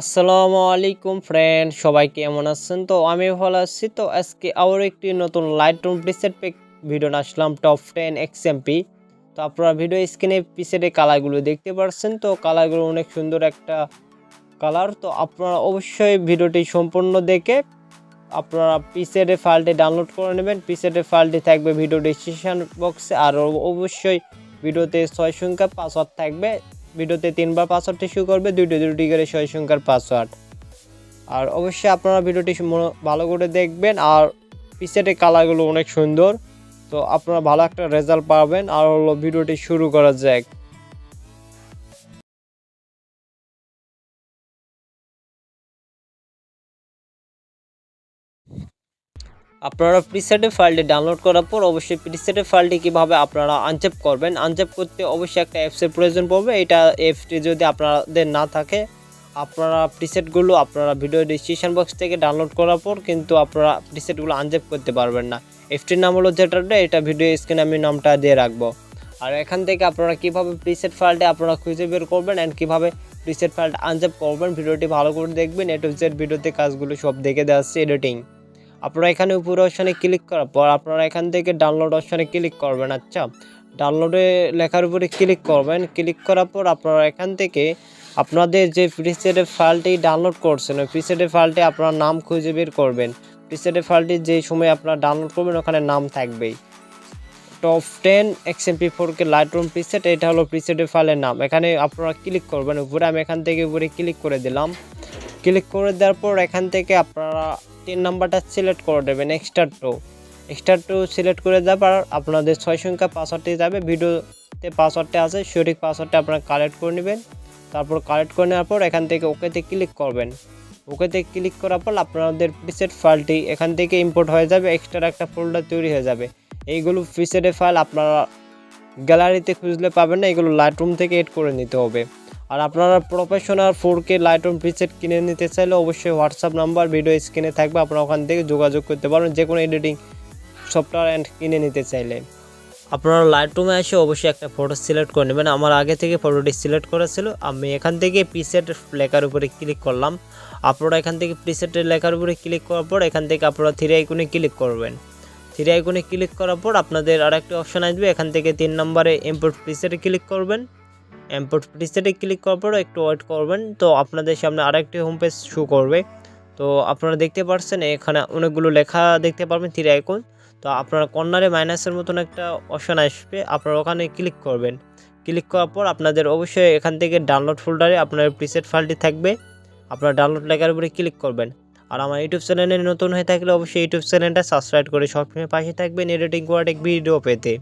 আসসালামু আলাইকুম ফ্রেন্ড সবাই কেমন আছেন? তো আমি ভালো আছি। তো আজকে আবার একটি নতুন light room preset pack video আসলাম টপ টেন এক্সএমপি তো আপনারা ভিডিও স্ক্রিনে পিসেটে কালারগুলো দেখতে পাচ্ছেন তো কালারগুলো অনেক সুন্দর একটা কালার তো আপনারা অবশ্যই ভিডিওটি সম্পূর্ণ দেখে আপনারা পিসেটে ফাইলটি ডাউনলোড করে নেবেন। পিসেটে ফাইলটি থাকবে ভিডিও ডিসক্রিপশন বক্সে আর অবশ্যই ভিডিওতে ছয় সংখ্যা পাসওয়ার্ড থাকবে। ভিডিওতে তিনবার পাসওয়ার্ডটি শুরু করবে দুইটি দুটি করে ছয় সংখ্যার পাসওয়ার্ড আর অবশ্যই আপনারা ভিডিওটি ভালো করে দেখবেন আর পিসেটের কালারগুলো অনেক সুন্দর। তো আপনারা ভালো একটা রেজাল্ট পাবেন। আর হলো ভিডিওটি শুরু করা যাক। আপনারা প্রিসেটের ফাইলটি ডাউনলোড করার পর অবশ্যই প্রিসেটের ফাইলটি কীভাবে আপনারা আনচেপ করবেন? আনচেপ করতে অবশ্যই একটা অ্যাপসের প্রয়োজন পড়বে। এটা অ্যাপসটি যদি আপনাদের না থাকে, আপনারা প্রিসেটগুলো আপনারা ভিডিও ডিসক্রিপশন বক্স থেকে ডাউনলোড করার পর কিন্তু আপনারা প্রিসেটগুলো আনচেপ করতে পারবেন না। এফটির নাম হলো যেটা এটা ভিডিও স্ক্রিনে আমি নামটা দিয়ে রাখব। আর এখান থেকে আপনারা কীভাবে প্রিসেট ফাইলটি আপনারা খুঁজে বের করবেন অ্যান্ড কীভাবে প্রিসেট ফাইলটা আনচেপ করবেন ভিডিওটি ভালো করে দেখবেন। এ টু জেড ভিডিওতে কাজগুলো সব দেখে দেওয়া হচ্ছে এডিটিং আপনারা এখানে উপরে অপশানে ক্লিক করার পর আপনারা এখান থেকে ডাউনলোড অপশানে ক্লিক করবেন আচ্ছা। ডাউনলোডে লেখার উপরে ক্লিক করবেন। ক্লিক করার পর আপনারা এখান থেকে আপনাদের যে প্রিসেটের ফাইলটি ডাউনলোড করছেন, ওই প্রিসেটের ফাইলটি আপনার নাম খুঁজে বের করবেন। প্রিসেটের ফাইলটি যে সময় আপনারা ডাউনলোড করবেন, ওখানে নাম থাকবেই। Top ten XMP four K Lightroom preset এটা হলো প্রিসেটের ফাইলের নাম। এখানে আপনারা ক্লিক করবেন উপরে, আমি এখান থেকে উপরে ক্লিক করে দিলাম। ক্লিক করে দেওয়ার পর এখান থেকে আপনারা তিন নাম্বারটা সিলেক্ট করে দেবেন extra two extra two select করে দেওয়ার আপনাদের ছয় সংখ্যা পাসওয়ার্ডটি যাবে, ভিডিওতে পাসওয়ার্ডটা আছে, সঠিক পাসওয়ার্ডটা আপনারা কালেক্ট করে নেবেন। তারপর কালেক্ট করে নেওয়ার পর এখান থেকে ওকেতে ক্লিক করবেন। ওকেতে ক্লিক করার পর আপনাদের প্রিসেট ফাইলটি এখান থেকে ইম্পোর্ট হয়ে যাবে এক্সট্রা একটা ফোল্ডার তৈরি হয়ে যাবে। এইগুলো প্রিসেটের ফাইল আপনারা গ্যালারিতে খুঁজলে পাবেন না, এগুলো লাইট রুম থেকে এড করে নিতে হবে। আর আপনারা professional four K Lightroom preset কিনে নিতে চাইলে অবশ্যই হোয়াটসঅ্যাপ নাম্বার ভিডিও স্ক্রিনে থাকবে। আপনারা ওখান থেকে যোগাযোগ করতে পারেন যে কোনো এডিটিং সফটওয়্যার অ্যান্ড কিনে নিতে চাইলে। আপনারা লাইটরুমে এসে অবশ্যই একটা ফটো সিলেক্ট করে নেবেন। আমার আগে থেকে ফটোটি সিলেক্ট করা ছিল। আমি এখান থেকে প্রিসেট লেখার উপরে ক্লিক করলাম। আপনারা এখান থেকে প্রিসেটের লেখার উপরে ক্লিক করার পর এখান থেকে আপনারা থ্রি আইকনে ক্লিক করবেন। থ্রি আইকনে ক্লিক করার পর আপনাদের আরেকটি অপশান আসবে। এখান থেকে তিন নম্বরে ইম্পোর্ট প্রিসেটে ক্লিক করবেন। ইম্পোর্ট প্রিসেটে ক্লিক করার পর একটু ওয়েট করবেন। তো আপনাদের সামনে আরেকটি হোম পেজ শো করবে। তো আপনারা দেখতে পাচ্ছেন এখানে অনেকগুলো লেখা দেখতে পারবেন থ্রি আইকন তো আপনারা কর্নারে মাইনাসের মতন একটা অপশন আসবে, আপনারা ওখানে ক্লিক করবেন। ক্লিক করার পর আপনাদের অবশ্যই এখান থেকে ডাউনলোড ফোল্ডারে আপনার প্রিসেট ফাইলটি থাকবে। আপনারা ডাউনলোড লেখার উপরে ক্লিক করবেন। আর আমার ইউটিউব চ্যানেলে নতুন হয়ে থাকলে অবশ্যই ইউটিউব চ্যানেলটা সাবস্ক্রাইব করে সবসময় পাশে থাকবেন, এডিটিং কোয়াটেক ভিডিও পেতে।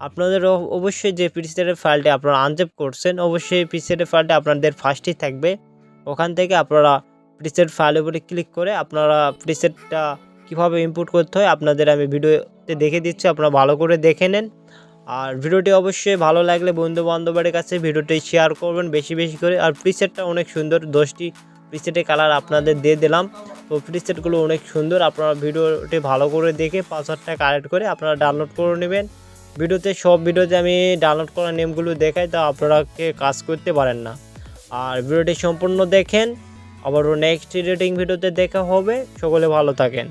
আপনাদের অবশ্যই যে প্রিসেটের ফাইলটি আপনারা আনজেপ করছেন, অবশ্যই প্রিসেটের ফাইলটি আপনাদের ফার্স্টেই থাকবে। ওখান থেকে আপনারা প্রিসেট ফাইলের উপরে ক্লিক করে আপনারা প্রিসেটটা কীভাবে ইনপুট করতে হয় আপনাদের আমি ভিডিওতে দেখে দিচ্ছি, আপনারা ভালো করে দেখে নেন। আর ভিডিওটি অবশ্যই ভালো লাগলে বন্ধু বান্ধবের কাছে ভিডিওটি শেয়ার করবেন বেশি বেশি করে। আর প্রিসেটটা অনেক সুন্দর, দশটি প্রিসেটের কালার আপনাদের দিয়ে দিলাম। তো প্রিসেটগুলো অনেক সুন্দর, আপনারা ভিডিওটি ভালো করে দেখে পাসওয়ার্ডটা কালেক্ট করে আপনারা ডাউনলোড করে নেবেন। ভিডিওতে, সব ভিডিওতে আমি ডাউনলোড করা নেমগুলো দেখাই, তা আপনারা কাজ করতে পারেন না। আর ভিডিওটি সম্পূর্ণ দেখেন, আবারও নেক্সট রেটিং ভিডিওতে দেখা হবে, সকলে ভালো থাকেন।